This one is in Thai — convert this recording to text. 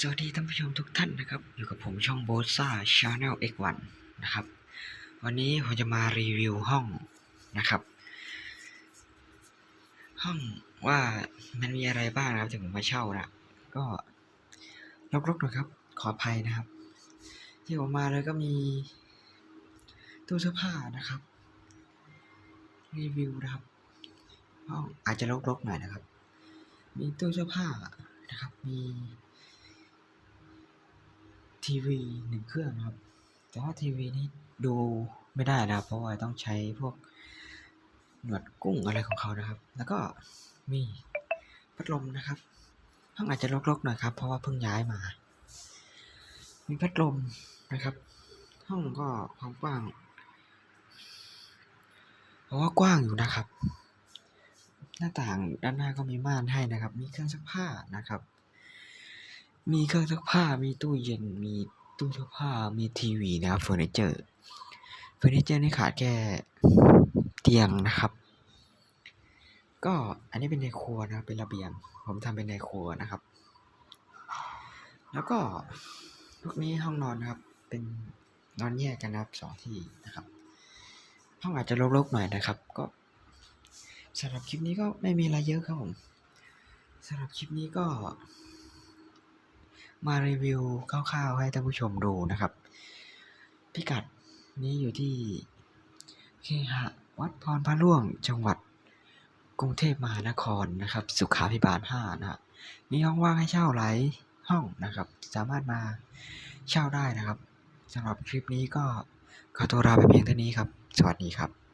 สวัสดีท่านผู้ชมทุกท่านนะครับ อยู่กับผมช่องโบซ่าชาแนล X1 นะครับ วันนี้ผมจะมารีวิวห้องนะครับ ห้องว่ามันมีอะไรบ้างนะครับที่ผมมาเช่านะก็รกๆหน่อยครับ ขออภัยนะครับ ที่ผมมาเลยก็มีตู้เสื้อผ้านะครับ รีวิวนะครับ ห้องอาจจะรกๆหน่อยนะครับ มีตู้เสื้อผ้านะครับมี ทีวีหนึ่งเครื่องนะครับ แต่ว่าทีวีนี้ดูไม่ได้นะครับ เพราะว่าต้องใช้พวกหนวดกุ้งอะไรของเขานะครับ แล้วก็มีพัดลมนะครับห้องอาจจะรกๆหน่อยครับ เพราะว่าเพิ่งย้ายมา มีพัดลมนะครับ ห้องก็ความกว้างเพราะว่ากว้างอยู่นะครับ หน้าต่างด้านหน้าก็มีม่านให้นะครับ มีเครื่องซักผ้านะครับ มีเครื่องซักผ้า มีตู้เย็น มีตู้เสื้อผ้า มีทีวีนะครับเฟอร์นิเจอร์ เฟอร์นิเจอร์นี่ขาดแค่เตียงนะครับ ก็อันนี้เป็นในครัวนะเป็นระเบียง ผมทำเป็นในครัวนะครับ แล้วก็พวกนี้ห้องนอนนะครับ เป็นนอนแยกกันนะครับสองที่นะครับ ห้องอาจจะรกๆหน่อยนะครับ ก็สำหรับคลิปนี้ก็ไม่มีอะไรเยอะครับผมสำหรับคลิปนี้ก็ มารีวิวคร่าวๆให้ท่านผู้ชมดูนะครับ พิกัดนี้อยู่ที่เคหะวัดพรพระร่วงจังหวัดกรุงเทพมหานครนะครับ สุขาภิบาล5นะฮะมีห้องว่างให้เช่าหลายห้องนะครับ สามารถมาเช่าได้นะครับสำหรับคลิปนี้ก็ขอตัวลาไปเพียงเท่านี้ครับ สวัสดีครับ